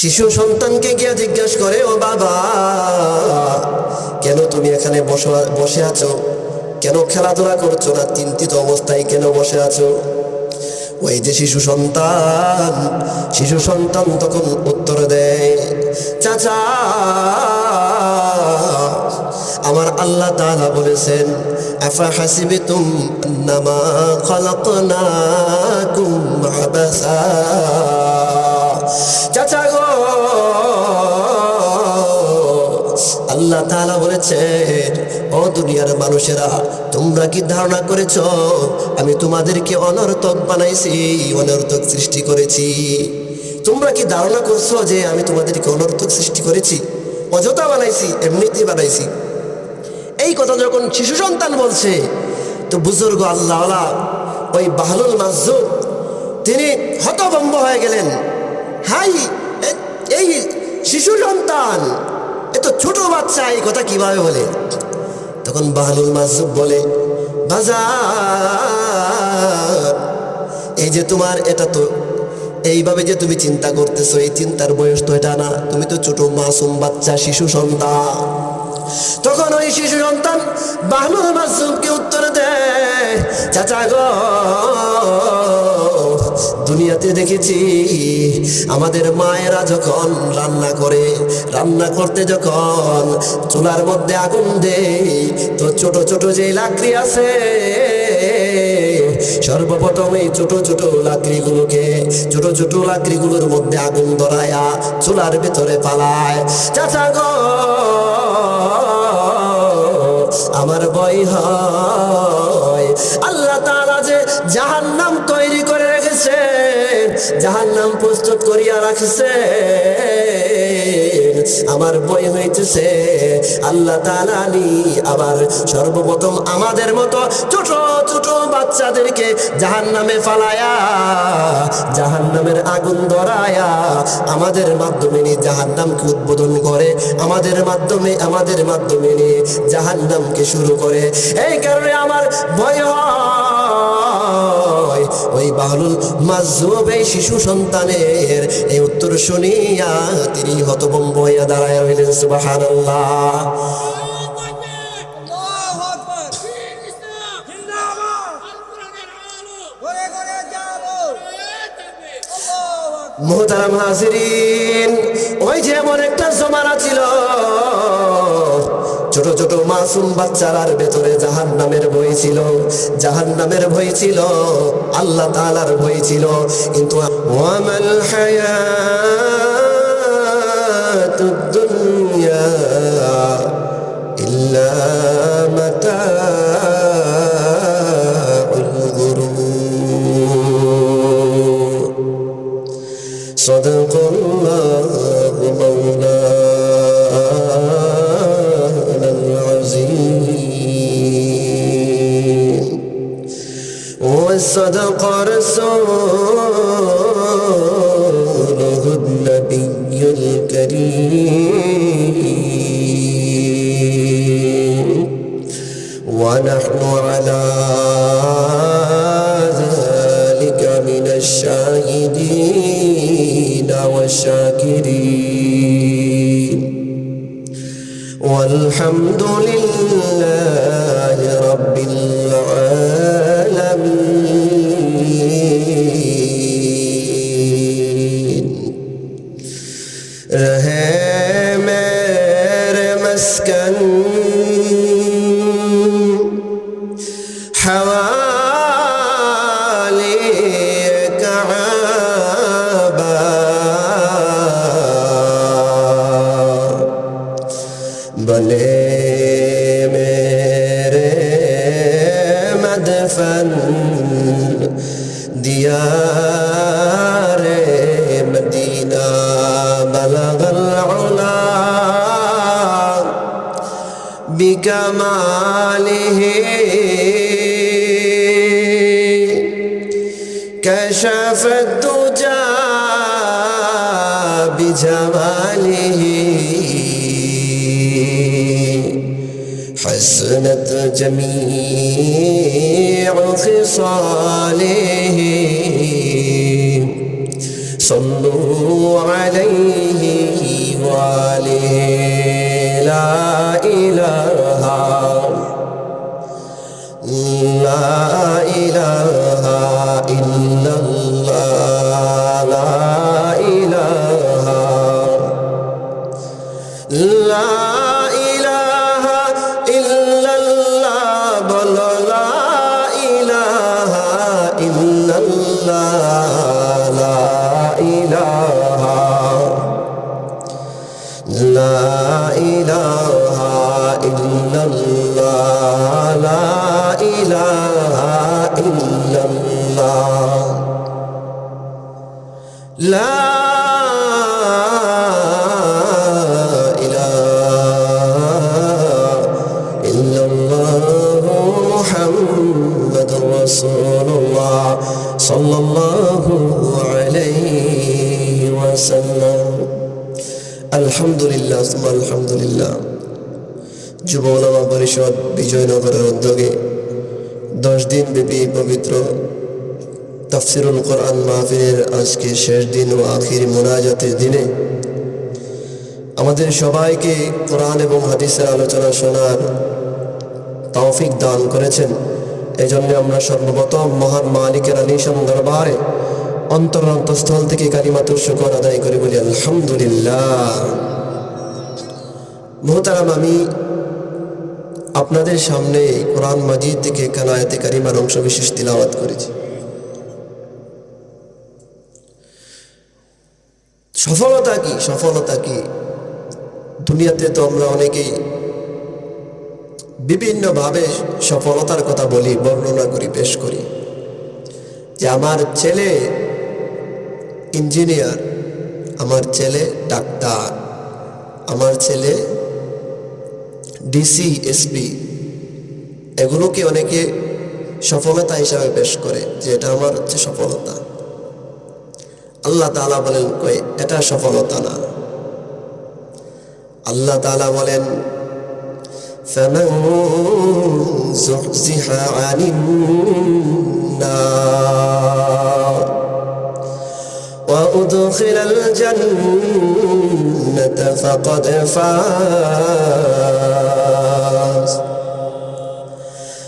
শিশু সন্তানকে গিয়া জিজ্ঞাসা করে, ও বাবা, কেন তুমি এখানে বসে আছো? কেন খেলাধুলা করছ না? চিন্তিত অবস্থায় কেন বসে আছো? ওই যে শিশু সন্তান শিশু সন্তান তখন উত্তর দেয়, চাচা, আমার আল্লাহ তাআলা বলেছেন, আফা হাসিবিতুম নামা খলাকনাকুম আবাসা? চাচা গো। আল্লাহ তাআলা বলেছেন, ও দুনিয়ার মানুষেরা, তোমরা কি ধারণা করেছ? আমি তোমাদেরকে অনর্থক বানাইছি, অনর্থক সৃষ্টি করেছি। তোমরা কি ধারণা করছ যে আমি তোমাদেরকে অনর্থক সৃষ্টি করেছি? অযথা বানাইছি, এমনিতেই বানাইছি। এই কথা যখন শিশু সন্তান বলছে, তো বুজুর্গ আল্লাহ ওই বাহলুল মাজুব তিনি হতভম্ব হয়ে গেলেন। হাই এই শিশু সন্তান এত ছোট বাচ্চা, এই কথা কীভাবে বলে? তখন বাহলুল মাজুব বলে, বাজার, এই যে তোমার এটা তো, এইভাবে যে তুমি চিন্তা করতেছো, এই চিন্তার বয়স তো এটা না, তুমি তো ছোট মাসুম বাচ্চা, শিশু সন্তান। তখন ওই শিশু সন্তান বাহলুল মাসুমকে উত্তর দেয়, চাচা গো দুনিয়াতে দেখেছি, আমাদের মায়েরা যখন রান্না করে, রান্না করতে যখন চুলার মধ্যে আগুন দেয়, তো ছোট ছোট যে লাকড়ি আছে, সর্বপ্রথম এই ছোট ছোট লাকড়িগুলোকে, ছোট ছোট লাকড়িগুলোর মধ্যে আগুন ধরায়া চুলার ভেতরে পালায়। চাচা গো, আমার ভয় হয় জাহান্নাম প্রস্তুত করিয়া রাখছে। আমার বই হইতেছে। আল্লাহ তালানি আবার সর্বপ্রথম আমাদের মতো ছোট ছোট বাচ্চাদেরকে জাহান নামে ফালায়া জাহান নামের আগুন ধরায়া আমাদের মাধ্যমে নিয়ে জাহান নামকে উদ্বোধন করে, আমাদের মাধ্যমে আমাদের মাধ্যমে নিয়ে জাহান নামকে শুরু করে। এই কারণে আমার ভয় হয়। ওই বাহলুল মাজুব এই শিশু সন্তানের। এই উত্তর শুনিয়া তিনি হতভম্ব হইয়া দাঁড়ায় রইলেন আকবার মোহতারাম হাজিরিন, ওই যে এমন একটা জমানা ছিল। ছোট ছোট মাসুম বাচ্চারার ভেতরে জাহান নামের ভয় ছিল। জাহান নামের ভয় ছিল, আল্লাহ তালার বই ছিল। কিন্তু ওয়ামাল হায়াতুদ وصدق رسوله النبي الكريم. ونحن على ذلك من الشاهدين والشاكرين. والحمد لله بكماله كشف الدجى بجماله. حسنت جميع خصاله. صلوا عليه وآله. لا إله ইল্লাল্লাহ ওলামা পরিষদ বিজয়নগরের উদ্যোগে দশ দিন ব্যাপী পবিত্র তাফসিরুল কোরআন মাহফিলের আজকে শেষ দিন ও আখির মোনাজাতের দিনে আমাদের সবাইকে কোরআন এবং হাদিসের আলোচনা শোনার তৌফিক দান করেছেন। এজন্য আমরা সর্বপ্রথম মহান মালিকের আলিশান দরবারে অন্তর অন্তঃস্থল থেকে কালিমাতুর শুকর আদায় করে বলি আলহামদুলিল্লাহ। মোহতারাম, আমি আপনাদের সামনে কোরআন মাজিদ থেকে কানায়তে কারিমার অংশ বিশেষ তিলাওয়াত করেছি। সফলতা কি? সফলতা কি? দুনিয়াতে তো আমরা অনেকেই বিভিন্নভাবে সফলতার কথা বলি, বর্ণনা করি, পেশ করি। যে আমার ছেলে ইঞ্জিনিয়ার, আমার ছেলে ডাক্তার, আমার ছেলে ডিসি এসপি এগুলোকে অনেকে সফলতা হিসাবে পেশ করে যে এটা আমার হচ্ছে সফলতা আল্লাহ তাআলা বলেন কই এটা সফলতা না আল্লাহ তাআলা বলেন فمن زحزح عن النار وأدخل الجنة فقد فاز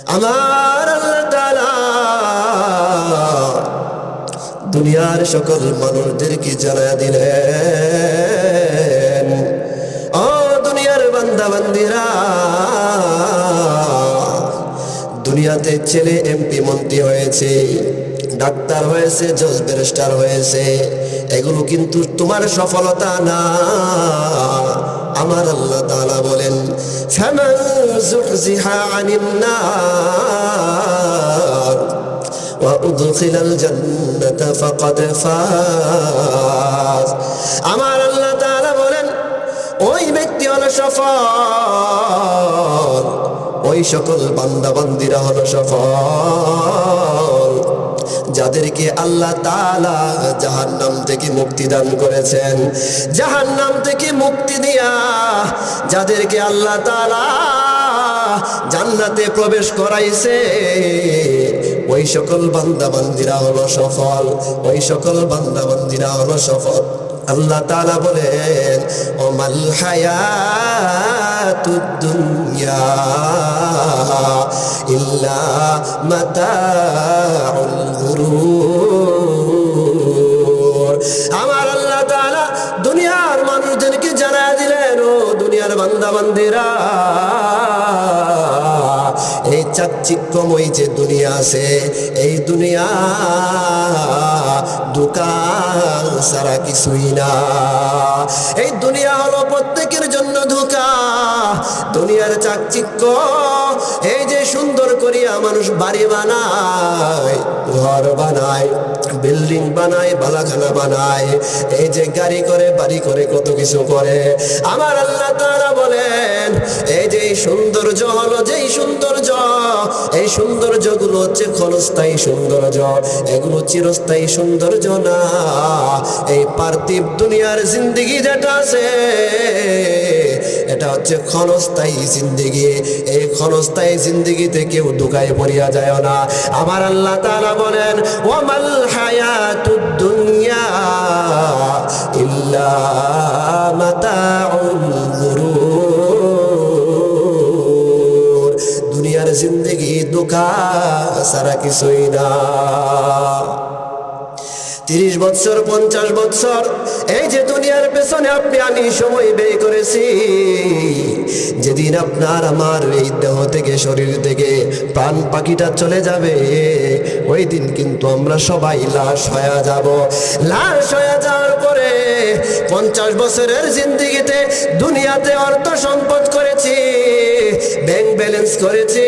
আমার আল্লাহ তাআলা দুনিয়ার সকল মানুষদেরকে জানায়া দিলেন ও দুনিয়ার বান্দা বান্দিরা দুনিয়াতে ছেলে এমপি মন্ত্রী হয়েছে ডাক্তার হয়েছে জজ ব্যারিস্টার হয়েছে। এগুলো কিন্তু তোমার সফলতা না। আমার আল্লাহ তাআলা বলেন ফামান যুহজিহা আনিন নার। ওয়া উদখিলাল জান্নাতা ফাকাদ ফাজ। আমার আল্লাহ তাআলা বলেন, ওই ব্যক্তি হলো সফল। ওই সকল বান্দা বান্দিরা হলো সফল। যাদেরকে আল্লাহ তাআলা জাহান্নাম থেকে মুক্তি দান করেছেন। জাহান্নাম থেকে মুক্তি দিয়া যাদেরকে আল্লাহ তালা জান্নাতে প্রবেশ করাইছে, ওই সকল বান্দা বান্দিরা হলো সফল, ওই সকল বান্দা বান্দিরা হলো সফল। আল্লাহ তাআলা বলেন, ওমাল হায়াতুদ দুনিয়া ইল্লা আমার আল্লাহ তাআলা দুনিয়ার মানুষদেরকে জানা দিলেন, ও দুনিয়ার বান্দা বান্দিরা চাকচিক্যময় যে দুনিয়া আছে, এই দুনিয়া দোকান সারা কিছুই না। এই দুনিয়া হলো প্রত্যেকের জন্য ধোকা। দুনিয়ার চাকচিক্য, এই যে সুন্দর করিয়া মানুষ বাড়ি বানায়, ঘর বানায়, বিল্ডিং বানায়, বালাখানা বানায়, এই যে গাড়ি করে, বাড়ি করে কত কিছু করে। আমার আল্লাহ তারা বলেন এই যে সৌন্দর্য হলো যেই সৌন্দর্য, এই সৌন্দর্যগুলো হচ্ছে ক্ষণস্থায়ী সৌন্দর্য। এগুলো চিরস্থায়ী সৌন্দর্য না। এই পার্থিব দুনিয়ার জিন্দিগি যেটা আছে, এটা হচ্ছে ক্ষণস্থায়ী জিন্দিগি। এই ক্ষণস্থায়ী জিন্দিগিতে কেউ দুকায় পড়িয়া যায় না। আমার আল্লাহ তাআলা বলেন ওয়ামাল হায়াতুদ দুনিয়া? কিছুই না। তিরিশ বছর পঞ্চাশ বছর এই যে দুনিয়ার পেছনে আপনি আমি সময় ব্যয় করেছি। যেদিন আপনার আমার এই দেহ থেকে, শরীর থেকে প্রাণ পাখিটা চলে যাবে, ওই দিন কিন্তু আমরা সবাই লাশ হয়ে যাব। লাশ হয়ে যাওয়ার পরে পঞ্চাশ বছরের জিন্দিগিতে দুনিয়াতে অর্থ সম্পদ করেছি ব্যাংক ব্যালেন্স করেছে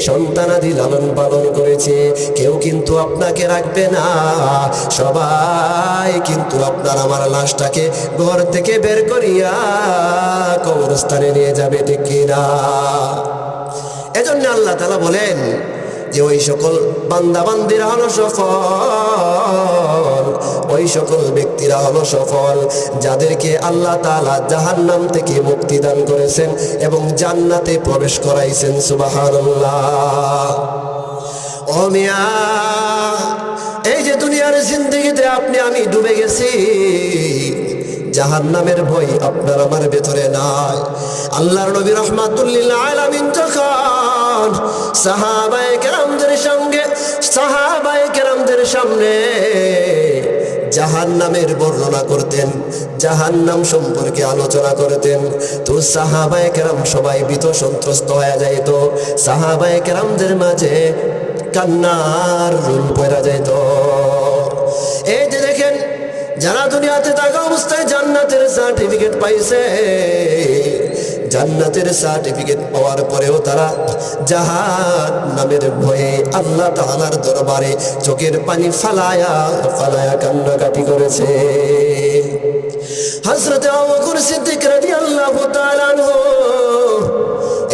সন্তানাদি লালন পালন করেছে। কেউ কিন্তু আপনাকে রাখবে না। সবাই কিন্তু আপনার আমার লাশটাকে ঘর থেকে বের করিয়া কবরস্থানে নিয়ে যাবে, ঠিক কিনা? এজন্য আল্লাহ তালা বলেন যে, ওই সকল বান্দাবান্দিরা হলো সফল। ওই সকল ব্যক্তিরা হলো সফল, যাদেরকে আল্লাহ তাআলা জাহান্নাম থেকে মুক্তি দান করেছেন এবং জান্নাতে প্রবেশ করাইছেন এই যে দুনিয়ার জিন্দগিতে আপনি, আমি ডুবে গেছি। জাহান্নামের ভয় আপনার আমার ভেতরে নাই। আল্লাহর নবী রহমাতুল্লিল আলামিন কেরামদের সঙ্গে সাহাবায়ে কেরামদের সামনে জাহান্নামের বর্ণনা করতেন জাহান নাম সম্পর্কে আলোচনা করতেন। তো সাহাবায় কেরাম সবাই বিত সন্ত্রস্ত হয়ে যাইত। সাহাবায় কেরামদের মাঝে কান্নার রুল পড়া যাইত। এই যে দেখেন, যারা দুনিয়াতে থাকা অবস্থায় জান্নাতের সার্টিফিকেট পাইছে জান্নাতের সার্টিফিকেট পাওয়ার পরেও তারা জাহান নামের ভয়ে আল্লাহ তাআলার দরবারে চোখের পানি ফালায়া ফালায়া কান্নাকাটি করেছে। হযরত আবু বকর সিদ্দিক তাআলা আনহু,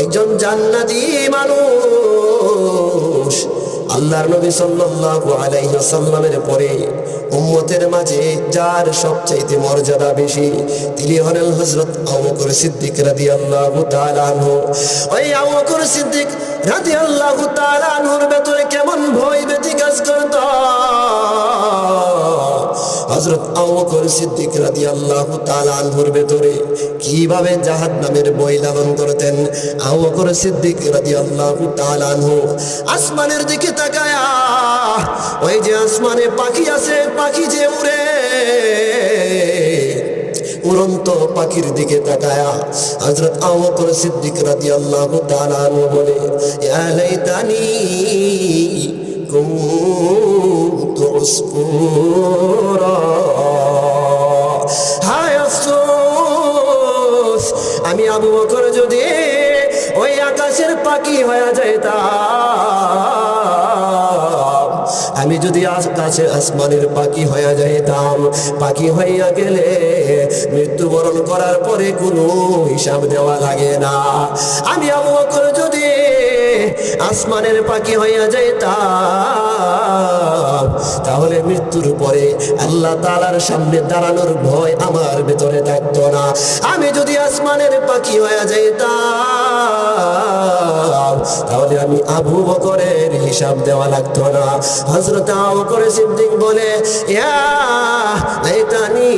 একজন জান্নাতি মানুষ। আল্লাহর নবী সাল্লাল্লাহু আলাইহি ওয়াসাল্লামের পরে উম্মতের মাঝে যার সবচাইতে মর্যাদা বেশি, তিনি হলেন হজরত আবুকর সিদ্দিক তাআলা আনহু। ওই আবুকর সিদ্দিক রাদিয়াল্লাহু তাআলা আনহুর ভেতরে কেমন ভয় ব্যথি কাজ করত? হযরত আবু বকর সিদ্দিক রাদিয়াল্লাহু তাআলা আনহুর ভেতরে কীভাবে জাহান্নামের বই লালন করতেন? আবু বকর সিদ্দিক রাদিয়াল্লাহু তাআলা আনহু আসমানের দিকে তাকায়া, ওই যে আসমানে পাখি আছে, পাখি যে উড়ে। উড়ন্ত পাখির দিকে তাকায়া হযরত আবু বকর সিদ্দিক রাদিয়াল্লাহু তাআলা আনহু বলে লাইতানি আমি আবু বকর যদি ওই আকাশের পাখি হয়ে যাইতাম, আমি যদি আকাশে আসমানের পাখি হয়ে যাইতাম, পাখি হইয়া গেলে মৃত্যুবরণ করার পরে কোনো হিসাব দেওয়া লাগে না। আমি আবু বকর যদি আসমানের পাখি হইয়া যাইতাম। তাহলে মৃত্যুর পরে আল্লাহ তালার সামনে দাঁড়ানোর ভয় আমার ভেতরে থাকতো না। আমি যদি আসমানের পাখি হইয়া যাইতাম, তাহলে আমি আবু বকরের হিসাব দেওয়া লাগতো না। হজরত বকর সিদ্দিক বলে, ইয়া লাইতানি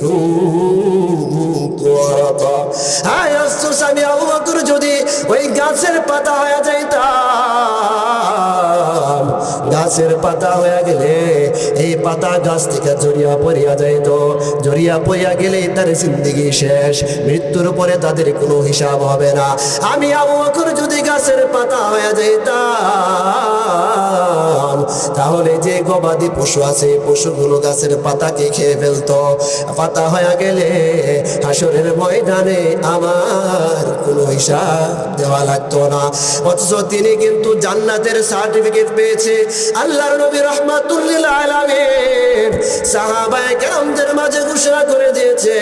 কুনতু হায় আফসোস, আমি ওই গাছের পাতা হয়ে যাইতাম গাছের পাতা হয়ে গেলে, এই পাতা গাছ থেকে জড়িয়া পড়িয়া যাইত। জড়িয়া পড়িয়া গেলে তার জিন্দগি শেষ, মৃত্যুর পরে তাদের কোনো হিসাব হবে না। আমি বকর যদি গাছের পাতা হয়ে যাইতাম, তাহলে যে গবাদি পশু আছে পশুগুলো গাছের পাতাকে খেয়ে ফেলতো। পাতা হয়ে গেলে হাসরের ময়দানে আমার কোনো হিসাব দেওয়া লাগতো না। অথচ তিনি কিন্তু জান্নাতের সার্টিফিকেট পেয়েছে। আল্লাহর নবী রহমাতুল্লিল আলামিন সাহাবায়ে কেরামদের মাঝে ঘোষণা করে দিয়েছে,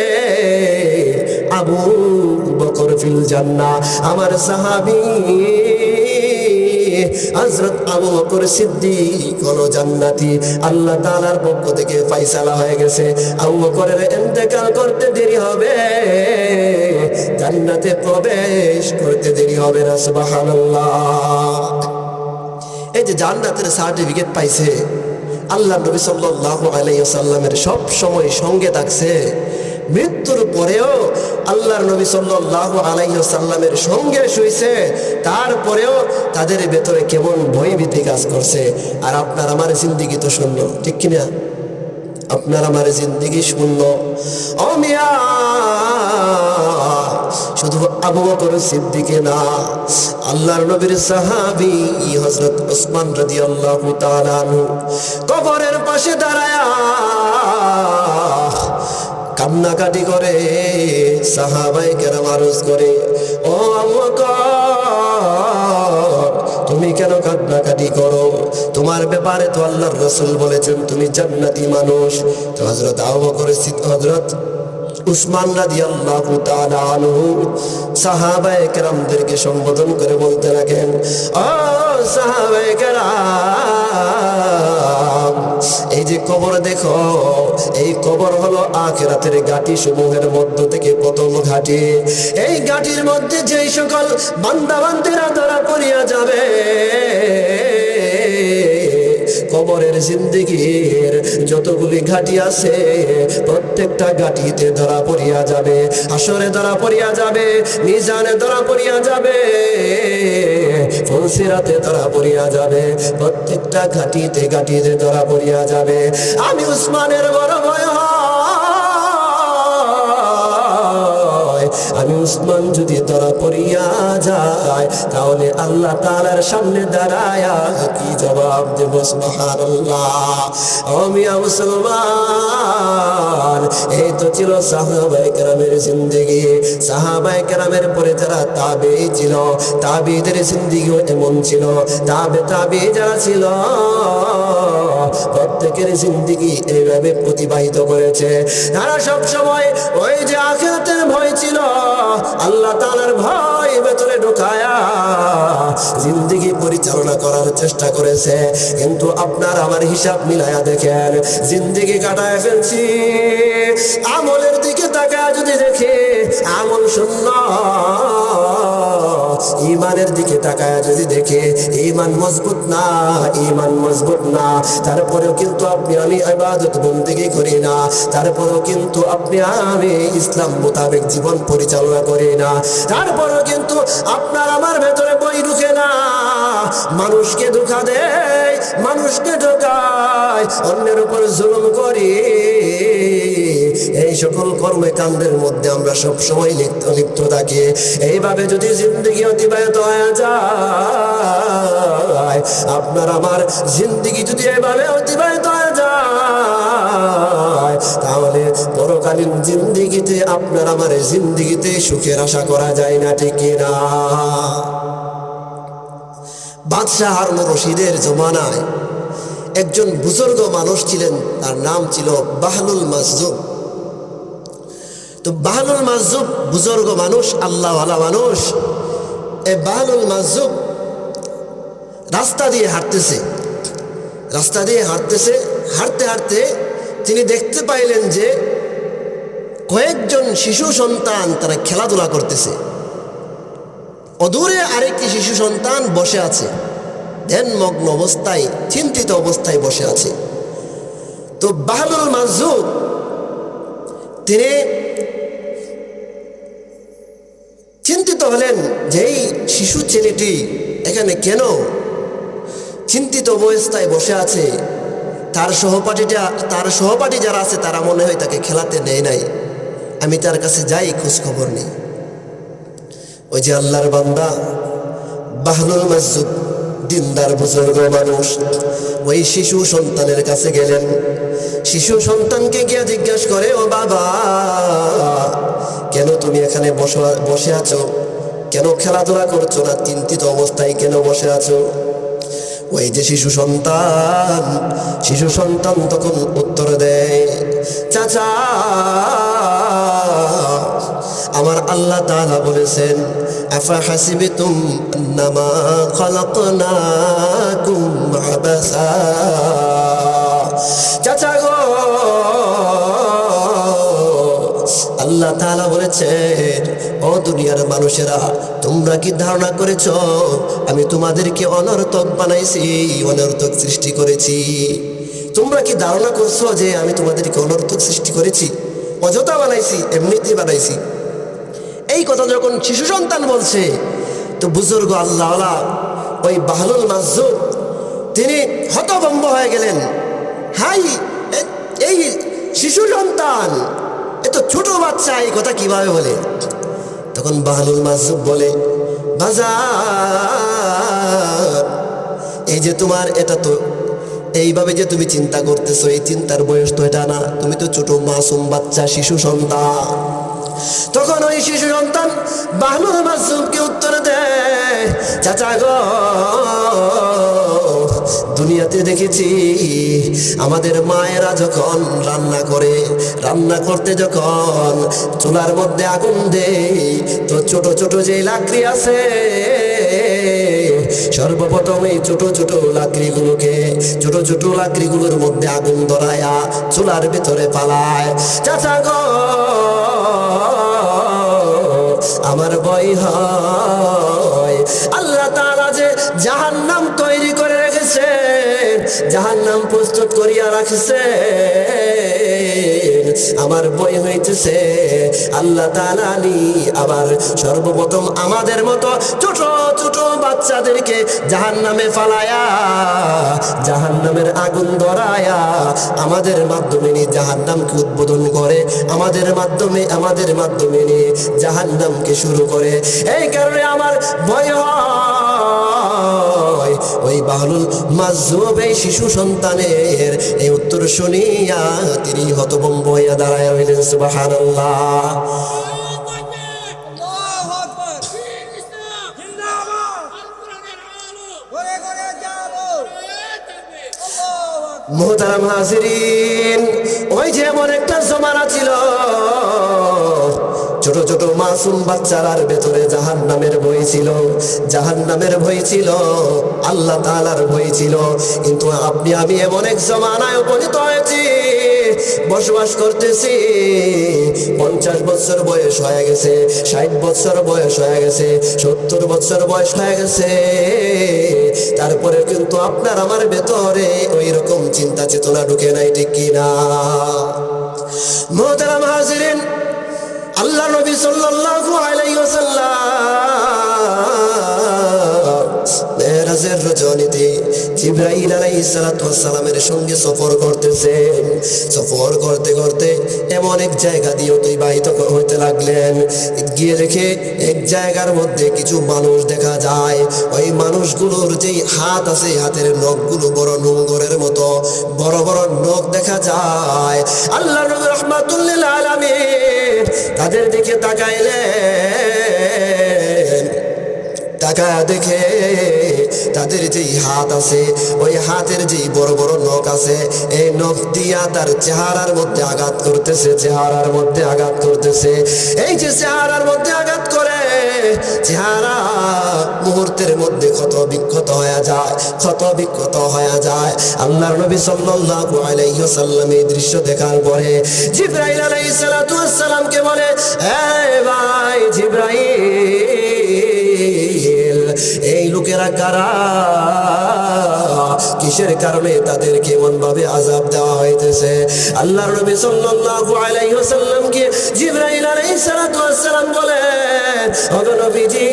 আবু বকর ফিল জান্নাহ, আমার সাহাবী হযরত আবু বকর সিদ্দিক হলো জান্নাতি। আল্লাহ তাআলার পক্ষ থেকে ফয়সালা হয়ে গেছে। আবু বকরের ইন্তেকাল করতে দেরি হবে, জান্নাতে প্রবেশ করতে দেরি হবে না, সুবহানাল্লাহ। এই যে জান্নাতের সার্টিফিকেট পাইছে, আল্লাহ নবী সাল্লাল্লাহু আলাইহি সাল্লামের সব সময় সঙ্গে থাকছে। মৃত্যুর পরেও আল্লাহর নবী সাল্লাল্লাহু আলাইহি সাল্লামের সঙ্গে শুয়েছে তারপরেও তাদের ভেতরে কেমন ভয়ভীতি কাজ করছে। আর আপনার আমার জিন্দিগি তো শূন্য, ঠিক কিনা? আপনার আমার জিন্দিগি শূন্য। ও মিয়া, শুধু আবু বকর সিদ্দিকে না, আল্লাহর নবীর সাহাবী হযরত ওসমান তাআলা আনহু কবরের পাশে দাঁড়ায়া কান্নাকাটি করে, সাহাবাই কেরাম আরজ করে, ও তুমি কেন কান্নাকাটি করো? তোমার ব্যাপারে তো আল্লাহর রসুল বলেছেন, তুমি জান্নাতি মানুষ। তো হজরত বকর সিদ্দিক হজরত উসমান তাআলা আনহু সাহাবায়ে কেরামদেরকে সম্বোধন করে বলতে লাগেন, ও এই যে কবর দেখো, এই কবর হলো আখেরাতের গাটি সমূহের মধ্য থেকে প্রথম ঘাটি। এই গাটির মধ্যে যেই সকল বান্দা বান্দিরা ধরা যাবে কবরের জিন্দিগির যতগুলি ঘাটি আছে, প্রত্যেকটা ঘাটিতে ধরা পড়িয়া যাবে। আসরে ধরা পড়িয়া যাবে মিজানে ধরা পড়িয়া যাবে ফুলসিরাতে ধরা পড়িয়া যাবে, প্রত্যেকটা ঘাটিতে ঘাটিতে ধরা পড়িয়া যাবে। আমি উসমানের বড় ভয় উসমান যদি ধরা পড়িয়া যায়, তাহলে আল্লাহ তাআলার সামনে দাঁড়ায়া কি জবাব দেব এই তো ছিল সাহাবায়ে কেরামের জিন্দেগি। সাহাবায়ে কেরামের পরে যারা তাবে ছিল তাবিদের জিন্দেগিও এমন ছিল। তাবে তাবে যারা ছিল প্রত্যেকের জিন্দিগি এইভাবে প্রতিবাহিত করেছে। তারা সব সময় ওই যে আখেরাতের ভয় ছিল, আল্লাহ তাআলার ভয় ভেতরে ঢুকায়া জিন্দিগি পরিচালনা করার চেষ্টা করেছে। কিন্তু আপনার আমার হিসাব মিলায়া দেখেন, জিন্দিগি কাটায় ফেলছি। আমলের দিকে তাকায় যদি দেখে, আমল শূন্য। ইমানের দিকে তাকায় যদি দেখে, ইমান মজবুত না, ইমান মজবুত না, তারপরেও কিন্তু আপনি আমি ইবাদত বন্দিগি করি না, তারপরেও কিন্তু আপনি আমি ইসলাম মোতাবেক জীবন পরিচালনা করি না, তারপরেও কিন্তু আপনার আমার ভেতরে বই ঢুকে না, মানুষকে ধোকা দেয়, মানুষকে ঢোকায়, অন্যের উপর জুলুম করি। এই সকল কর্মকাণ্ডের মধ্যে আমরা সব সময় লিপ্ত লিপ্ত থাকি। এইভাবে যদি জিন্দগি অতিবাহিত হয়ে যায়, আপনার আমার জিন্দগি যদি এইভাবে অতিবাহিত হয়ে যায়, তাহলে পরকালীন জিন্দিগিতে আপনার আমার জিন্দিগিতে সুখের আশা করা যায় না, ঠিক না? বাদশাহ হারুন রশিদের জমানায় একজন বুজুর্গ মানুষ ছিলেন, তার নাম ছিল বাহলুল মাজুব তো বাহলুল মাজুব, বুজুর্গ মানুষ আল্লাহওয়ালা মানুষ, এ বাহলুল মাজুব রাস্তা দিয়ে হাঁটতেছে। রাস্তা দিয়ে হাঁটতেছে, হাঁটতে হাঁটতে তিনি দেখতে পাইলেন যে কয়েকজন শিশু সন্তান তারা খেলাধুলা করতেছে। অদূরে আরেকটি শিশু সন্তান বসে আছে। ধ্যানমগ্ন অবস্থায়, চিন্তিত অবস্থায় বসে আছে। তো বাহাদুর মাজুব, তিনি চিন্তিত হলেন যে এই শিশু ছেলেটি এখানে কেন? চিন্তিত অবস্থায় বসে আছে। তার সহপাঠীটা, তার সহপাঠী যারা আছে, তারা মনে হয় তাকে খেলাতে নেয় নাই। আমি তার কাছে যাই খোঁজ খবর নেই। ওই যে আল্লাহর বান্দা, বাহলুল মসজিদ, দিনদার, বুজুর্গ মানুষ। ওই শিশু সন্তানের কাছে গেলেন। শিশু সন্তানকে গিয়ে জিজ্ঞাসা করে, ও বাবা কেন তুমি এখানে বসে আছো? কেন খেলাধুলা করছ না? চিন্তিত অবস্থায় কেন বসে আছো? ওই যে শিশু সন্তান শিশু সন্তান তখন উত্তর দেয়, চাচা, আমার আল্লাহ তাআলা বলেছেন, আফা হাসিবিতুম আন্নামা খালাকনাকুম আবাসা। চাচা গো আল্লাহ তাআলা বলেছেন ও দুনিয়ার মানুষেরা, তোমরা কি ধারণা করেছ, আমি তোমাদেরকে অনর্থক বানাইছি, অনর্থক সৃষ্টি করেছি? তোমরা কি ধারণা করছ যে আমি তোমাদেরকে অনর্থক সৃষ্টি করেছি? অযথা বানাইছি এমনিতেই বানাইছি? এই কথা যখন শিশু সন্তান বলছে, তো বুজুর্গ আল্লাহ ওই বাহলুল মাজুদ তিনি হতভম্ব হয়ে গেলেন। হাই এই শিশু সন্তান তো ছোট বাচ্চা, এই কথা কীভাবে বলে? তখন বাহলুল মাজুব বলে বাজার এই যে তোমার এটা তো, এইভাবে যে তুমি চিন্তা করতেছো, এই চিন্তার বয়স তো এটা না, তুমি তো ছোট মাসুম বাচ্চা, শিশু সন্তান। তখন ওই শিশু সন্তান বাহলুল মাসুমকে উত্তর দেয়, চাচা গো দুনিয়াতে দেখেছি, আমাদের মায়েরা যখন রান্না করে, রান্না করতে যখন চুলার মধ্যে আগুন দেয়, তো ছোট ছোট যে লাকড়ি আছে, সর্বপ্রথম এই ছোট ছোট লাকড়িগুলোকে, ছোট ছোট লাকড়িগুলোর মধ্যে আগুন ধরায়া চুলার ভিতরে পালায় চাচা গো, আমার ভয় হয়, আল্লাহ তাআলা যে জাহান্নাম তৈরি করে রেখেছে জাহান্নাম প্রস্তুত করিয়া রাখছে। আমার বই হইতেছে, আল্লাহ তালানি আবার সর্বপ্রথম আমাদের মতো ছোট ছোট বাচ্চাদেরকে জাহান নামে ফালায়া জাহান নামের আগুন ধরায়া আমাদের মাধ্যমে নিয়ে জাহান নামকে উদ্বোধন করে, আমাদের মাধ্যমে আমাদের মাধ্যমে নিয়ে জাহান নামকে শুরু করে। এই কারণে আমার ভয় হয়। ওই বাহলুল মাজুব এই শিশু সন্তানের। এই উত্তর শুনিয়া তিনি হতভম্ব হইয়া দাঁড়ায় রইলেন, সুবহানাল্লাহ। মোহতারাম হাজিরিন, ওই যে এমন একটা জমানা ছিল ছোট ছোট মাসুম বাচ্চারার ভেতরে জাহান নামের বই ছিল। জাহান নামের বই ছিল, আল্লাহ তালার বই ছিল। কিন্তু আপনি, আমি এমন এক জমানায় উপনীত হয়েছি, বসবাস করতেছি। পঞ্চাশ বছর বয়স হয়ে গেছে, ষাট বছর বয়স হয়ে গেছে, সত্তর বছর বয়স হয়ে গেছে। তারপরে কিন্তু আপনার আমার ভেতরে ওই রকম চিন্তা চেতনা ঢুকে নাই, ঠিক কিনা? মোহতারাম হাজিরিন আল্লাহ নবী সাল্লাল্লাহু আলাইহি ওয়াসাল্লাম। মেরাজের রজনীতে জিব্রাইল আলাইহিস সালামের সঙ্গে সফর করতেছেন। সফর করতে করতে এমন এক জায়গা দিয়ে অতিবাহিত হতে লাগলেন। গিয়ে দেখে এক জায়গার মধ্যে কিছু মানুষ দেখা যায়। ওই মানুষগুলোর যেই হাত আছে হাতের নখগুলো বড় নোংরের মতো, বড় বড় নখ দেখা যায়। আল্লাহ রহমাতুল্লিল আলামিন তাদের দিকে তাকাইলেন। টাকা দেখে তাদের যেই হাত আছে, ওই হাতের যেই বড় বড় নখ আছে, এই নখ দিয়া তার চেহারার মধ্যে আঘাত করতেছে, চেহারার মধ্যে আঘাত করতেছে। এই যে চেহারার মধ্যে আঘাত করে চেহারা মুহূর্তের মধ্যে ক্ষত বিক্ষত হয়ে যায়, ক্ষত বিক্ষত হয়ে যায়। আল্লাহর নবী সাল্লাল্লাহু আলাইহি ওয়াসাল্লাম এই দৃশ্য দেখার পরে জিব্রাইল আলাইহিস সালাতু সালামকে বলে হে ভাই জিব্রাইল, এই লোকেরা কারা? কিসের কারণে তাদেরকে এমন ভাবে আজাব দেওয়া হইতেছে। আল্লাহর নবী সাল্লাল্লাহু আলাইহি ওয়াসাল্লামকে জিবরাইল আলাইহিস সালাতু ওয়াস সালাম বলেন, ওগো নবীজি,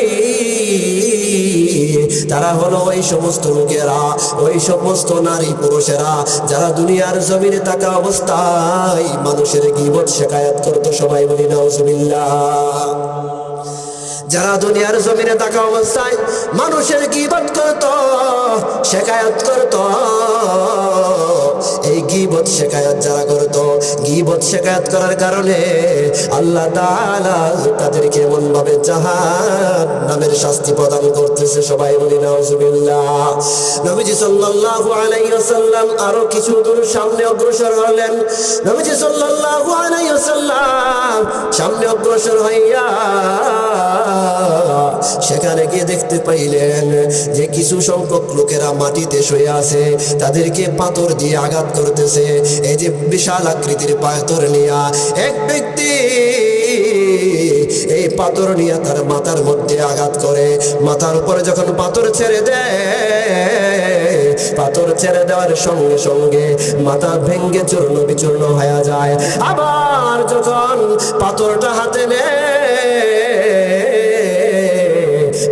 তারা হলো ওই সমস্ত লোকেরা, ওই সমস্ত নারী পুরুষেরা যারা দুনিয়ার জমিনে থাকা অবস্থায় মানুষের গিবত শেখায়াত করতো সবাই বলি, নাউজুবিল্লাহ। যারা দুনিয়ার জমিনে থাকা অবস্থায় মানুষের গিবত করত শেখায়ত করত। এই গিবত শেখায়ত যারা করত, গিবত শেখায়ত করার কারণে আল্লাহ তাআলা তাদেরকে এমন ভাবে জাহান নামের শাস্তি প্রদান করতেছে। সবাই বলি, নাউজুবিল্লাহ। নবীজি সাল্লাল্লাহু আলাইহি ওয়াসাল্লাম আরও কিছু দূর সামনে অগ্রসর হলেন। নবীজি সাল্লাল্লাহু আলাইহি ওয়াসাল্লাম সামনে অগ্রসর হইয়া সেখানে গিয়ে দেখতে পাইলেন যে কিছু সংখ্যক লোকেরা মাটিতে শুয়ে আছে। তাদেরকে পাথর দিয়ে আঘাত করতেছে। এই যে বিশাল আকৃতির পাথর নিয়া এক ব্যক্তি এই পাথর নিয়ে তার মাথার মধ্যে আঘাত করে। মাথার উপরে যখন পাথর ছেড়ে দেয়, পাথর ছেড়ে দেওয়ার সঙ্গে সঙ্গে মাথা ভেঙ্গে চূর্ণ বিচূর্ণ হয়ে যায়। আবার যখন পাথরটা হাতে নেয়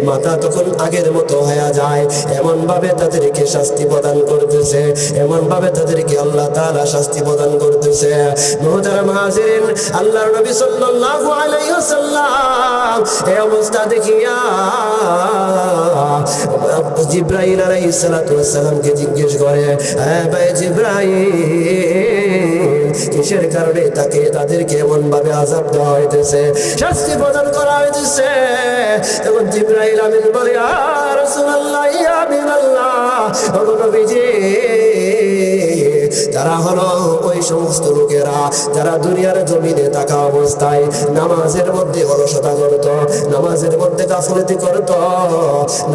মাথা তখন আগের মতো হয়ে যায়। এমন ভাবে তাদেরকে শাস্তি প্রদান করতেছে। এমন ভাবে তাদেরকে আল্লাহ তাআলা শাস্তি প্রদান করতেছে। মোহতারাম হাজিরিন, আল্লাহর নবী সাল্লাল্লাহু আলাইহি ওয়াসাল্লাম এই অবস্থা দেখিয়া জিব্রাইল আলাইহিস সালাতু ওয়াসসালামকে জিজ্ঞেস করে হ্যাঁ ভাই জিব্রাইল কিসের কারণে তাকে তাদেরকে এমন ভাবে আজাব দেওয়া হইতেছে? শাস্তি প্রদান করা হইতেছে। তখন জিব্রাইল আমিন বলে আর রাসূলুল্লাহ ইয়া হাবিবাল্লাহ। ও নবীজি তারা হলো ওই সমস্ত লোকেরা, যারা দুনিয়ার জমিনে থাকা অবস্থায় নামাজের মধ্যে অলসতা করত, নামাজের মধ্যে গাফলতি করত,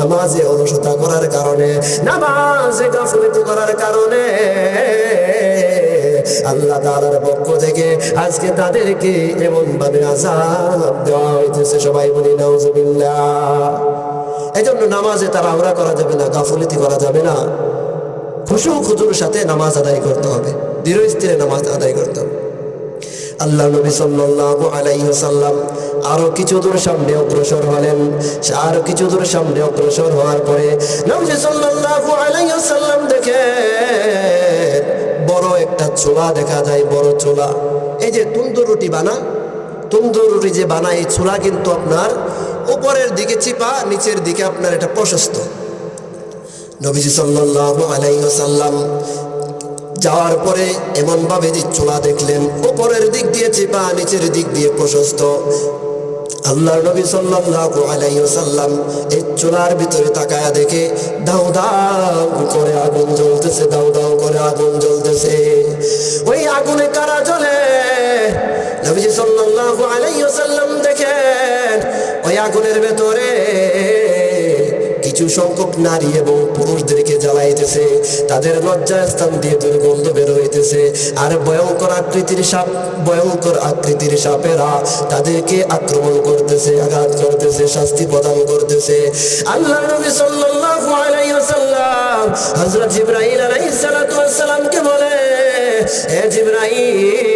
নামাজে অলসতা করার কারণে, নামাজে গাফলতি করার কারণে আল্লাহ তাআলার পক্ষ থেকে আজকে তাদেরকে এমন ভাবে আজাব দেওয়া হইতেছে। সবাই বলি, নাউজুবিল্লাহ। এই জন্য নামাজে তারা আমরা করা যাবে না, গাফলতি করা যাবে না। খুশু খুজুর সাথে নামাজ আদায় করতে হবে। দৃঢ় স্থিরে নামাজ আদায় করতে হবে। আল্লাহ নবী সাল্লাল্লাহু আলাইহি ওয়াসাল্লাম আরও কিছু দূর সামনে অগ্রসর হলেন। আরও কিছু দূর সামনে অগ্রসর হওয়ার পরে নবী সাল্লাল্লাহু আলাইহি ওয়াসাল্লাম দেখে একটা চোলা দেখা যায়, বড় চোলা। এই যে তুন্দুর রুটি বানা, তুন্দুর রুটি যে বানায় এই চোলা কিন্তু আপনার উপরের দিকে চিপা, নিচের দিকে আপনার এটা প্রশস্ত। নবীজি সাল্লাল্লাহু আলাইহি ওয়াসাল্লাম যাওয়ার পরে এমন ভাবে যে চোলা দেখলেন, উপরের দিক দিয়ে চিপা, নিচের দিক দিয়ে প্রশস্ত। আল্লাহর নবী সাল্লাল্লাহু আলাইহি ওয়াসাল্লাম এই চুলার ভিতরে তাকায়া দেখে দাও দাও করে আগুন জ্বলতেছে, দাও দাও করে আগুন জ্বলতেছে। ওই আগুনে কারা জ্বলে? নবীজি সাল্লাল্লাহু আলাইহি ওয়াসাল্লাম দেখেন, ওই আগুনের ভেতরে কিছু সংখ্যক নারী এবং পুরুষদেরকে জ্বালাইতেছে। তাদের লজ্জা স্থান দিয়ে দুর্গন্ধ বের হইতেছে। আর ভয়ঙ্কর আকৃতির সাপ, ভয়ঙ্কর আকৃতির সাপেরা তাদেরকে আক্রমণ করতেছে, আঘাত করতেছে, শাস্তি প্রদান করতেছে। আল্লাহ নবী সাল্লাল্লাহু আলাইহি ওয়াসাল্লাম হযরত জিবরাইল আলাইহিস সালাতু ওয়াস সালামকে বলে, হে জিবরাইল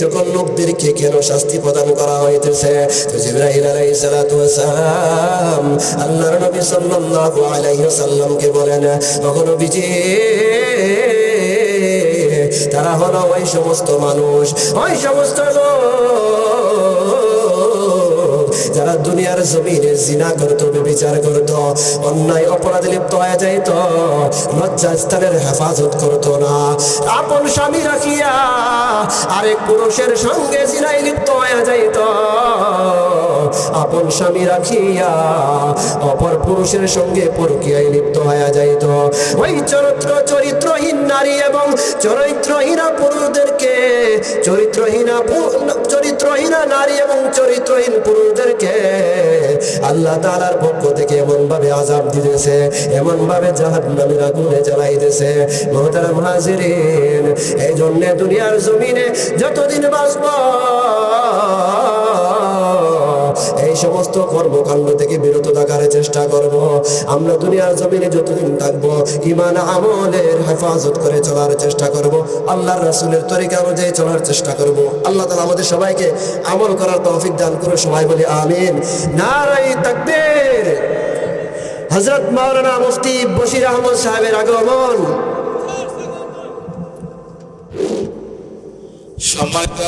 সকল লোকদেরকে কেন শাস্তি প্রদান করা হইতেছে? আল্লাহর নবী সাল্লাল্লাহু আলাইহি ওয়াসাল্লামকে বলেন, ওগো নবীজি, তারা হলো ওই সমস্ত মানুষ, ওই সমস্ত লোক যারা দুনিয়ার জমিনে জিনা করত বিচার করত, অন্যায় অপরাধে লিপ্ত হয়ে যাইত লজ্জা স্থানের হেফাজত করত না। আপন স্বামী রাখিয়া আরেক পুরুষের সঙ্গে জিনাই লিপ্ত হয়ে যাইত। আপন স্বামী রাখিয়া অপর পুরুষের সঙ্গে পরকিয়ায় লিপ্ত হয়ে যাইত। ওই চরিত্র, চরিত্রহীন নারী এবং চরিত্রহীনা পুরুষদেরকে, চরিত্রহীনা চরিত্রহীনা নারী এবং চরিত্রহীন পুরুষদেরকে আল্লাহ তালার পক্ষ থেকে এমন ভাবে আজাব দিতেছে এমন ভাবে জাহান্নামের আগুনে জ্বালাইতেছে। মহতারাম হাজিরিন এই জন্যে দুনিয়ার জমিনে যতদিন বাঁচব এই সমস্ত কর্মকাণ্ড থেকে বিরত থাকার চেষ্টা করব। আমরা দুনিয়ার জমিনে যতদিন থাকব ইমান আমলের হেফাজত করে চলার চেষ্টা করব। আল্লাহর রাসূলের তরিকা অনুযায়ী চলার চেষ্টা করব। আল্লাহ তাআলা আমাদের সবাইকে আমল করার তৌফিক দান করে সবাই বলি আমিন। নারাই তাকবীর। হযরত মাওলানা মুফতি বশির আহমদ সাহেবের আগমন। সম্মানিত